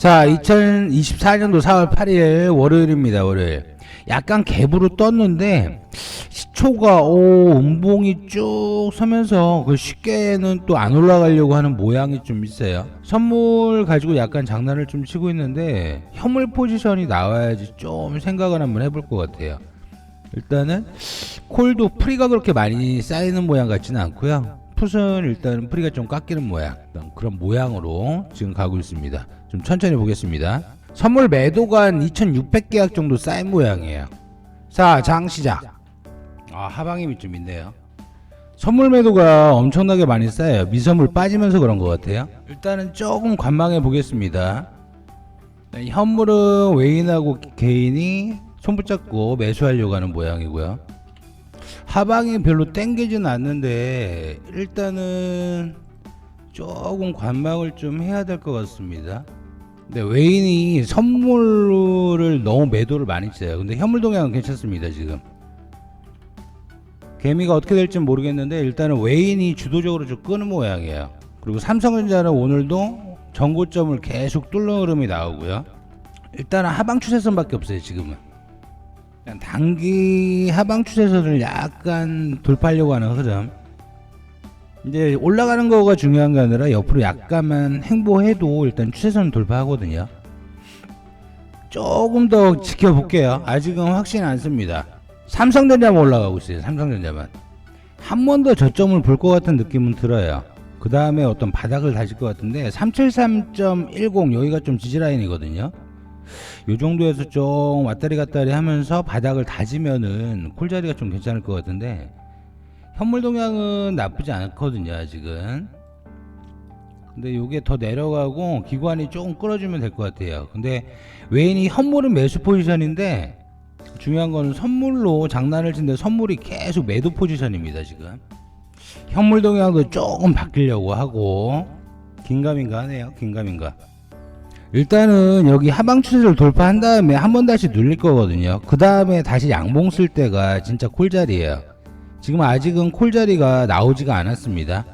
자, 2024년도 4월 8일 월요일입니다. 월요일. 약간 갭으로 떴는데 시초가 오 음봉이 쭉 서면서 그 쉽게는 또 안 올라가려고 하는 모양이 좀 있어요. 선물 가지고 약간 장난을 좀 치고 있는데 현물 포지션이 나와야지 좀 생각을 한번 해볼 것 같아요. 일단은 콜도 프리가 그렇게 많이 쌓이는 모양 같지는 않고요. 풋은 일단은 프리가 좀 깎이는 모양 일단 그런 모양으로 지금 가고 있습니다. 좀 천천히 보겠습니다. 선물 매도가 한 2,600계약 정도 쌓인 모양이에요. 자, 장 시작. 아, 하방 힘이 좀 있네요. 선물 매도가 엄청나게 많이 쌓여요. 미선물 빠지면서 그런 것 같아요. 일단은 조금 관망해 보겠습니다. 네, 현물은 외인하고 개인이 손붙잡고 매수하려고 하는 모양이고요. 하방이 별로 땡기진 않는데 일단은 조금 관망을 좀 해야 될 것 같습니다. 근데 외인이 선물을 너무 매도를 많이 쳐요. 근데 현물 동향은 괜찮습니다 지금. 개미가 어떻게 될지 모르겠는데 일단은 외인이 주도적으로 좀 끄는 모양이에요. 그리고 삼성전자는 오늘도 전고점을 계속 뚫는 흐름이 나오고요. 일단은 하방 추세선밖에 없어요 지금은. 단기 하방 추세선을 약간 돌파하려고 하는 흐름. 이제 올라가는 거가 중요한 게 아니라 옆으로 약간만 행보해도 일단 추세선 돌파하거든요. 조금 더 지켜볼게요. 아직은 확신 않습니다. 삼성전자만 올라가고 있어요. 삼성전자만. 한 번 더 저점을 볼 것 같은 느낌은 들어요. 그 다음에 어떤 바닥을 다질 것 같은데 373.10 여기가 좀 지지라인이거든요. 요 정도에서 좀 왔다리 갔다리 하면서 바닥을 다지면은 콜자리가 좀 괜찮을 것 같은데 현물 동향은 나쁘지 않거든요 아직은. 근데 요게 더 내려가고 기관이 조금 끌어주면 될 것 같아요. 근데 외인이 현물은 매수 포지션인데 중요한 거는 선물로 장난을 치는데 선물이 계속 매도 포지션입니다 지금. 현물 동향도 조금 바뀌려고 하고 긴가민가 하네요 긴가민가 일단은 여기 하방 추세를 돌파한 다음에 한 번 다시 눌릴 거거든요 그 다음에 다시 양봉 쓸 때가 진짜 콜자리예요 지금 아직은 콜자리가 나오지가 않았습니다.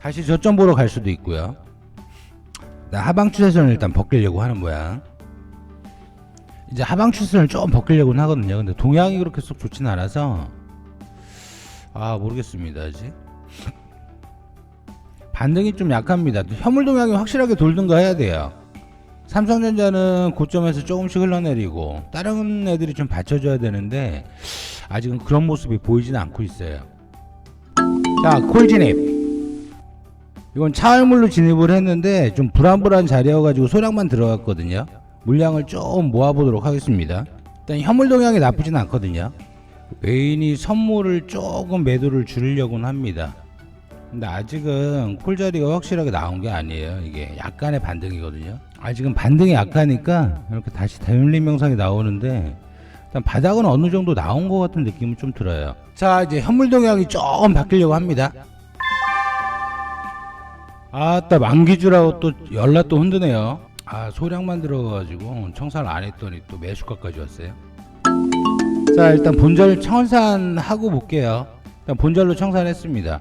다시 저점 보러 갈 수도 있고요. 나 하방 추세선을 일단 벗기려고 하는 모양. 이제 하방 추세선을 좀 벗기려고는 하거든요. 근데 동향이 그렇게 쏙 좋진 않아서 아 모르겠습니다 아직. 반등이 좀 약합니다. 현물 동향이 확실하게 돌든가 해야 돼요. 삼성전자는 고점에서 조금씩 흘러내리고 다른 애들이 좀 받쳐줘야 되는데 아직은 그런 모습이 보이지는 않고 있어요. 자, 콜 진입. 이건 차월물로 진입을 했는데 좀 불안불안 자리여가지고 소량만 들어갔거든요. 물량을 좀 모아보도록 하겠습니다. 일단 현물 동향이 나쁘진 않거든요. 외인이 선물을 조금 매도를 줄이려고는 합니다. 근데 아직은 콜 자리가 확실하게 나온 게 아니에요. 이게 약간의 반등이거든요. 아직은 반등이 약하니까 이렇게 다시 대물림 명상이 나오는데 일단 바닥은 어느 정도 나온 것 같은 느낌은 좀 들어요. 자 이제 현물 동향이 조금 바뀌려고 합니다. 아따 만기주라고 또 연락 또 흔드네요. 아 소량만 들어가가지고 청산 안 했더니 또 매수가까지 왔어요. 자 일단 본절 청산 하고 볼게요. 일단 본절로 청산했습니다.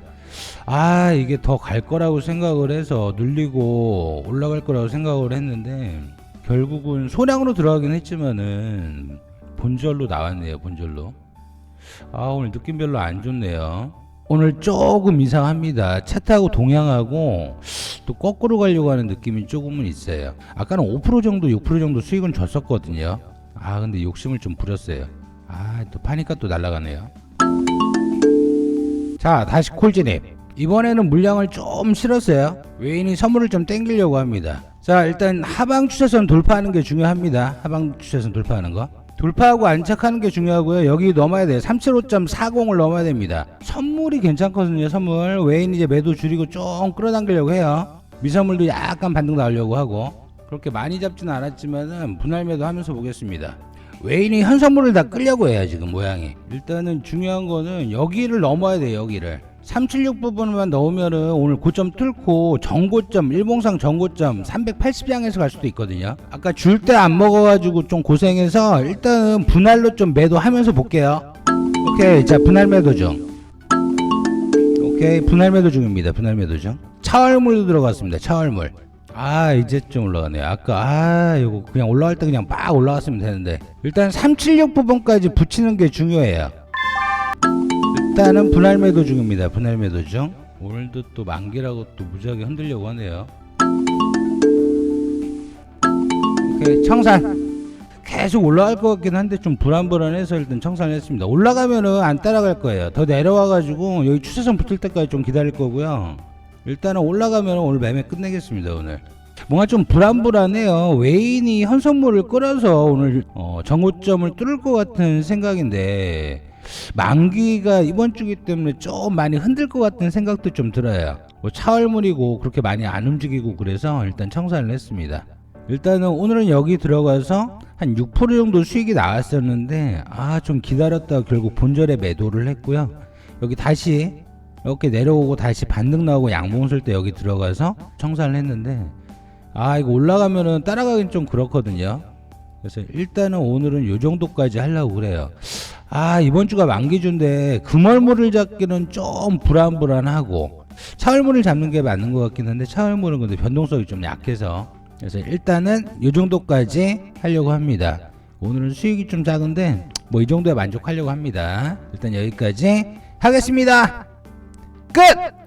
아 이게 더 갈 거라고 생각을 해서 눌리고 올라갈 거라고 생각을 했는데 결국은 소량으로 들어가긴 했지만은 본절로 나왔네요 본절로. 아 오늘 느낌 별로 안 좋네요. 오늘 조금 이상합니다. 차 타고 동향하고 또 거꾸로 가려고 하는 느낌이 조금은 있어요. 아까는 5% 정도 6% 정도 수익은 줬었거든요. 아 근데 욕심을 좀 부렸어요. 아또 파니까 또 날아가네요 자 다시 콜 진입 이번에는 물량을 좀 실었어요. 외인이 선물을 좀 땡기려고 합니다. 자 일단 하방 추세선 돌파하는 게 중요합니다. 하방 추세선 돌파하는 거. 돌파하고 안착하는 게 중요하고요. 여기 넘어야 돼요. 375.40을 넘어야 됩니다. 선물이 괜찮거든요 선물. 외인 이제 매도 줄이고 좀 끌어당기려고 해요. 미선물도 약간 반등 나오려고 하고. 그렇게 많이 잡지는 않았지만은 분할 매도 하면서 보겠습니다 외인이 현선물을 다 끌려고 해요 지금 모양이. 일단은 중요한 거는 여기를 넘어야 돼요 여기를. 376 부분만 넣으면은 오늘 고점 뚫고 정고점 일봉상 정고점 380장에서 갈 수도 있거든요. 아까 줄 때 안 먹어가지고 좀 고생해서 일단은 분할로 좀 매도하면서 볼게요. 오케이 자 분할 매도 중. 오케이 분할 매도 중입니다 분할 매도 중. 차월물도 들어갔습니다 차월물 아 이제 좀 올라가네요 아까 아 이거 그냥 올라갈 때 그냥 막 올라갔으면 되는데. 일단 376 부분까지 붙이는 게 중요해요. 일단은 분할 매도 중입니다. 분할 매도 중. 오늘도 또 만기라고 또 무지하게 흔들려고 하네요. 오케이 청산. 계속 올라갈 것 같긴 한데 좀 불안불안해서 일단 청산을 했습니다. 올라가면은 안 따라갈 거예요. 더 내려와 가지고 여기 추세선 붙을 때까지 좀 기다릴 거고요 일단은 올라가면 오늘 매매 끝내겠습니다 오늘. 뭔가 좀 불안불안해요. 외인이 현선물을 끌어서 오늘 어, 정고점을 뚫을 것 같은 생각인데 만기가 이번 주기 때문에 좀 많이 흔들 것 같은 생각도 좀 들어요. 뭐 차월물이고 그렇게 많이 안 움직이고 그래서 일단 청산을 했습니다. 일단은 오늘은 여기 들어가서 한 6% 정도 수익이 나왔었는데 아 좀 기다렸다가 결국 본절에 매도를 했고요. 여기 다시 이렇게 내려오고 다시 반등 나오고 양봉 쓸 때 여기 들어가서 청산을 했는데 아 이거 올라가면은 따라가긴 좀 그렇거든요. 그래서 일단은 오늘은 요 정도까지 하려고 그래요. 아 이번 주가 만기주인데 금월물을 잡기는 좀 불안불안하고 차월물을 잡는 게 맞는 것 같긴 한데 차월물은 근데 변동성이 좀 약해서. 그래서 일단은 요 정도까지 하려고 합니다. 오늘은 수익이 좀 작은데 뭐 이 정도에 만족하려고 합니다. 일단 여기까지 하겠습니다 끝!